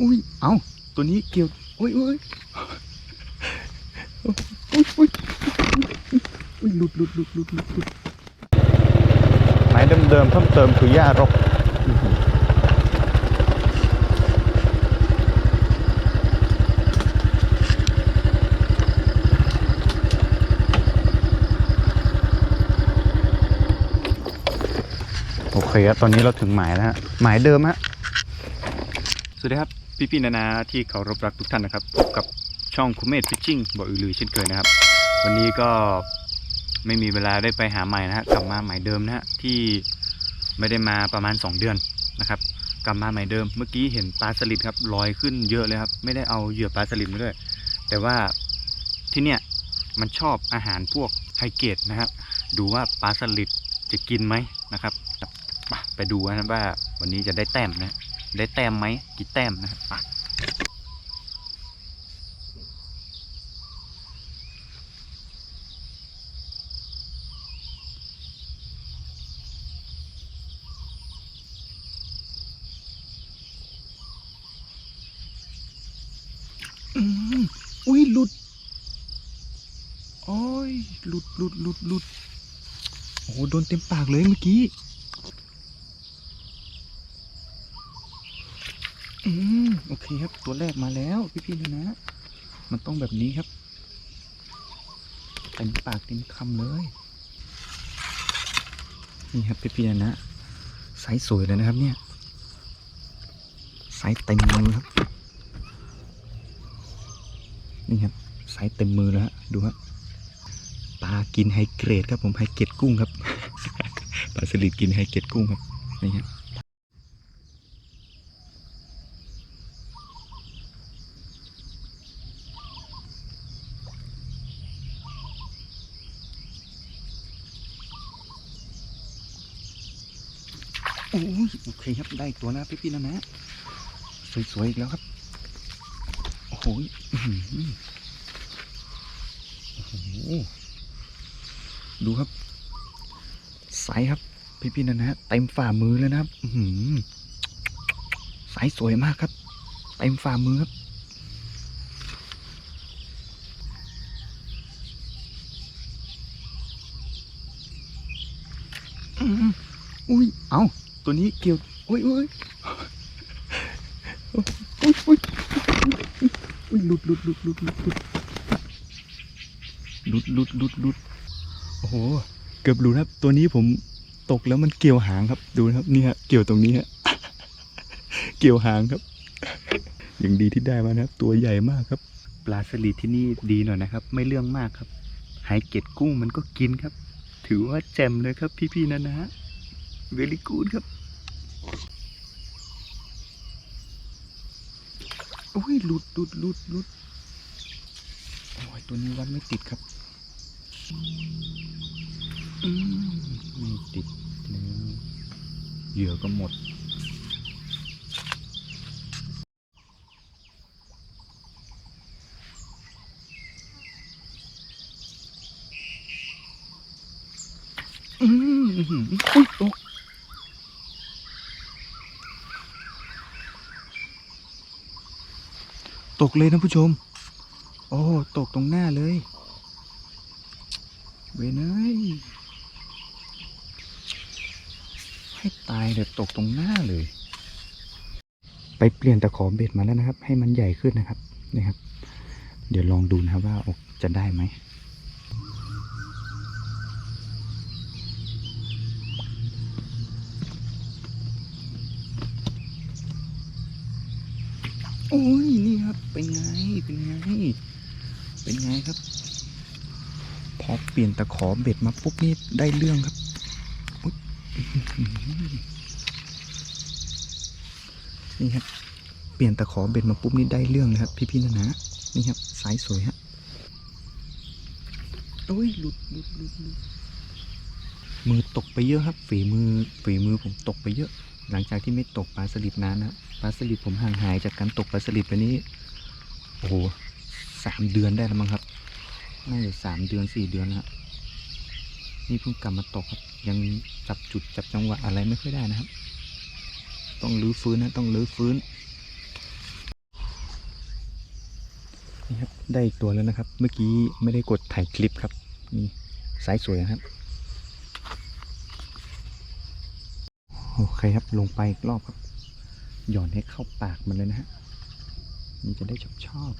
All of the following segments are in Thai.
อุ้ย เอาตัวนี้เกี่ยว อุ้ยอุ้ยอุ้ยอุ้ยอุ้ยหลุดหลุดหลุดหลุดหลุดหลุดไม้เดิมๆเพิ่มเติมคือหญ้ารกอื้อหือโอเคครับตอนนี้เราถึงหมายแล้วฮะ หมายเดิมฮะ สวัสดีครับพี่ๆนานาที่เคารพรักทุกท่านนะครับพบกับช่องคุเมศฟิชชิ่งบ่ออือลือเช่นเคยนะครับ วันนี้ก็ไม่มีเวลาได้ไปหาใหม่นะฮะกลับมาใหมายเดิมนะฮะที่ไม่ได้มาประมาณ 2 เดือนนะครับ กลับมาใหมายเดิม เมื่อกี้เห็นปลาสลิดครับลอยขึ้นเยอะเลยครับ ไม่ได้เอาเหยื่อปลาสลิดมาด้วย แต่ว่าที่เนี่ยมันชอบอาหารพวกไฮเกรดนะครับ ดูว่าปลาสลิดจะกินไหมนะครับ ไปดูนะว่าวันนี้จะได้แต้มนะ ได้แต้มไหมกี่แต้มนะครับอะอืมอุ้ยหลุด โอ้ยหลุดหลุดหลุดหลุดโอ้โห โดนเต็มปากเลยเมื่อกี้ อืมโอเคครับตัวแรกมาแล้วพี่ๆนะนะ มันต้องแบบนี้ครับเต็มปากเต็มคำเลย นี่ครับพี่ๆนะนะไซส์สวยเลยนะครับเนี่ยไซส์เต็มมือครับ นี่ครับไซส์เต็มมือแล้วฮะดูครับปลากินไฮเกรดครับผมไฮเกรดกุ้งครับปลาสลิดกินไฮเกรดกุ้งครับนี่ครับ โอ้ยโอเคครับได้อีกตัวนะพี่ๆนะนะสวยๆอีกแล้วครับโอ้โหดูครับไซส์ครับ พี่ๆนะนะเต็มฝ่ามือเลยนะครับอื้อหือไซส์สวยมากครับเต็มฝ่ามือครับอุ้ยเอา ตัวนี้เกี่ยวโอ้ยอุ้ยอุ้ยอุ้ยอุ้ยอุ้ยหลุดหลุดหลุดหลุดหลุดหลุดหลุดหลุดหลุดหลุดโอ้โห เกือบหลุดครับ ตัวนี้ผมตกแล้วมันเกี่ยวหางครับ ดูนะครับนี่ฮะเกี่ยวตรงนี้ฮะ เกี่ยวหางครับ อย่างดีที่ได้มานะครับ ตัวใหญ่มากครับ ปลาสลิดที่นี่ดีหน่อยนะครับ ไม่เรื่องมากครับ หายเก็ดกุ้งมันก็กินครับ ถือว่าแจ่มเลยครับพี่ๆนะนะ เวลิกูดครับโอ้ยหลุดหลุดหลุดหลุดโอ้ยตัวนี้วัดไม่ติดครับอืมไม่ติดแล้วเหยื่อก็หมดอืมอุ้ย ตกเลยนะผู้ชม โอ้ตกตรงหน้าเลย เวนเอ้ยให้ตายเดี๋ยวตกตรงหน้าเลย ไปเปลี่ยนตะขอเบ็ดมาแล้วนะครับ ให้มันใหญ่ขึ้นนะครับ นะครับ เดี๋ยวลองดูนะครับว่าอกจะได้ไหม โอ้ยนี่ครับเป็นไงเป็นไง เป็นไงครับ พอเปลี่ยนตะขอเบ็ดมาปุ๊บนี่ได้เรื่องครับนี่ครับ เปลี่ยนตะขอเบ็ดมาปุ๊บนี่ได้เรื่องเลยครับ พี่ๆนะนะนี่ครับสายสวยฮะโอ้ยหลุดหลุดหลุดมือตกไปเยอะครับ ฝีมือฝีมือผมตกไปเยอะ หลังจากที่ไม่ตกปลาสลิดนานนะปลาสลิดผมห่างหายจากการตกปลาสลิดไปนี้โอ้โหสามเดือนได้แล้วมั้งครับน่าจะสามเดือนสี่เดือนนะฮวนี่เพิ่งกลับมาตกครับยังจับจุดจับจังหวะอะไรไม่ค่อยได้นะครับ ต้องลื้อฟื้นนะต้องลื้อฟื้นนี่ครับได้อีกตัวแล้วนะครับ เมื่อกี้ไม่ได้กดถ่ายคลิปครับนี่สายสวยนะครับ โอเคครับลงไปอีกรอบครับ หย่อนให้เข้าปากมันเลยนะฮะ มันจะได้ชอบชอบ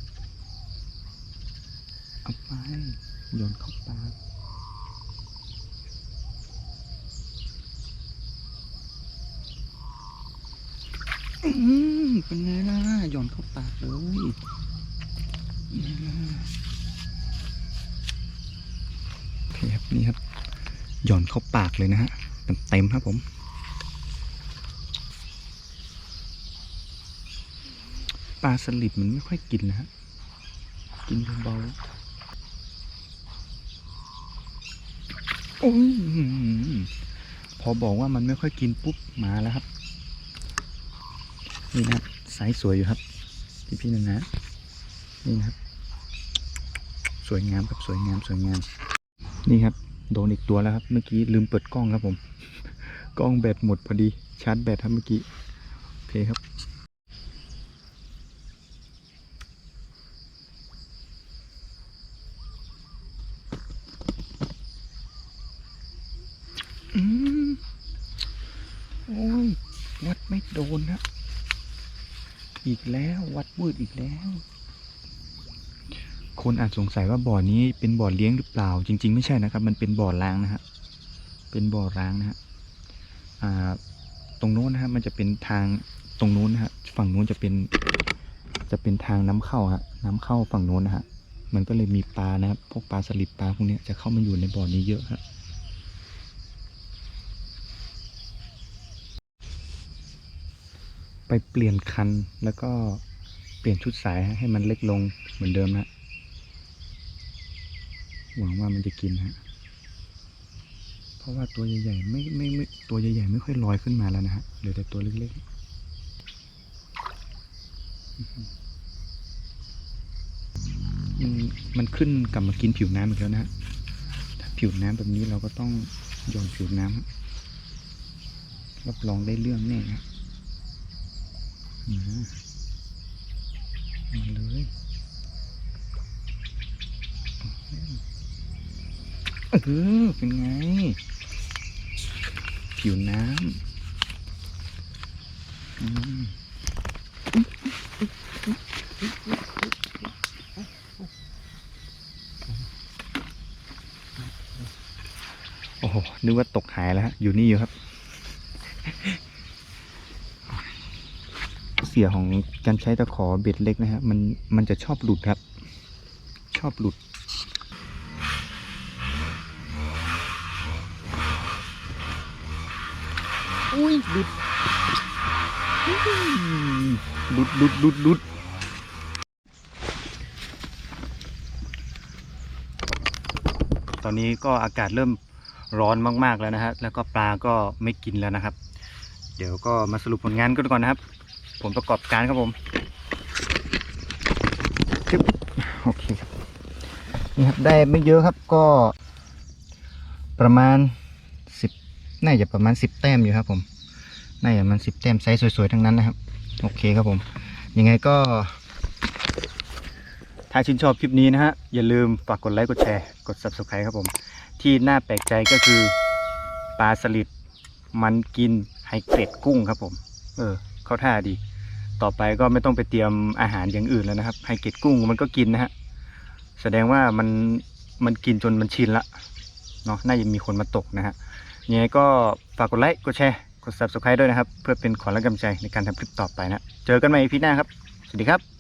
เอาไปโยนเข้าปากอืมเป็นไงล่ะหย่อนเข้าปากเลยเป็นไงล่ะโอเคครับนี่ครับหย่อนเข้าปากเลยนะฮะเต็มๆครับผม ปลาสลิดมันไม่ค่อยกินนะฮะ กินเบาๆโอ้ยพอบอกว่ามันไม่ค่อยกินปุ๊บมาแล้วครับ นี่นะสายสวยอยู่ครับ พี่พี่นะนะนี่นะครับ สวยงามครับสวยงามสวยงาม นี่ครับ โดนอีกตัวแล้วครับ เมื่อกี้ลืมเปิดกล้องครับผม กล้องแบตหมดพอดีชาร์จแบตครับเมื่อกี้โอเคครับ อืมโอ้ย วัดไม่โดนครับอีกแล้ววัดวืดอีกแล้ว คนอาจสงสัยว่าบ่อนี้เป็นบ่อเลี้ยงหรือเปล่า จริง ๆ ไม่ใช่นะครับ มันเป็นบ่อล้างนะฮะเป็นบ่อร้างนะฮะอ่าตรงโน้นนะฮะมันจะเป็นทางตรงโน้นนะฮะฝั่งโน้นจะเป็นจะเป็นทางน้ำเข้าฮะน้ำเข้าฝั่งโน้นนะฮะมันก็เลยมีปลานะครับพวกปลาสลิดปลาพวกนี้จะเข้ามาอยู่ในบ่อนี้เยอะฮะ ไปเปลี่ยนคันแล้วก็เปลี่ยนชุดสายให้มันเล็กลงเหมือนเดิมนะหวังว่ามันจะกินฮะเพราะว่าตัวใหญ่ๆไม่ไม่ไม่ตัวใหญ่ๆไม่ค่อยลอยขึ้นมาแล้วนะฮะเหลือแต่ตัวเล็กๆมันมันขึ้นกลับมากินผิวน้ำอีกแล้วนะถ้าผิวน้ำแบบนี้เราก็ต้องหย่อนผิวน้ำรับรองได้เรื่องแน่นะ มาเลยเออเป็นไง ผิวน้ำโอ้โหนึกว่าตกหายแล้วฮะอยู่นี่อยู่ครับ เสียของการใช้ตะขอเบ็ดเล็กนะฮะมันมันจะชอบหลุดครับ ชอบหลุด อุ้ยหลุดอื้อหือหลุดหลุดหลุดหลุดตอนนี้ก็อากาศเริ่มร้อนมาก ๆ แล้วนะฮะ แล้วก็ปลาก็ไม่กินแล้วนะครับ เดี๋ยวก็มาสรุปผลงานกันก่อนนะครับ ผลประกอบการครับผมจึ๊บโอเคครับนี่ครับได้ไม่เยอะครับก็ ประมาณสิบน่าจะประมาณสิบแต้มอยู่ครับ ผมน่าจะมันสิบแต้มไซส์สวยๆทั้งนั้นนะครับ โอเคครับผม ยังไงก็ถ้าชื่นชอบคลิปนี้นะฮะ อย่าลืมฝากกดไลค์กดแชร์กด subscribe ครับผม ที่น่าแปลกใจก็คือปลาสลิดมันกินไฮเกรดกุ้งครับผม เออ เข้าท่าดี ต่อไปก็ไม่ต้องไปเตรียมอาหารอย่างอื่นแล้วนะครับไฮเกรดกุ้งมันก็กินนะฮะแสดงว่ามันมันกินจนมันชินละเนาะน่าจะมีคนมาตกนะฮะยังไงก็ฝากกดไลค์กดแชร์กด subscribe ด้วยนะครับ เพื่อเป็นขวัญและกำลังใจในการทำคลิปต่อไปนะ เจอกันใหม่พีหน้าครับ สวัสดีครับ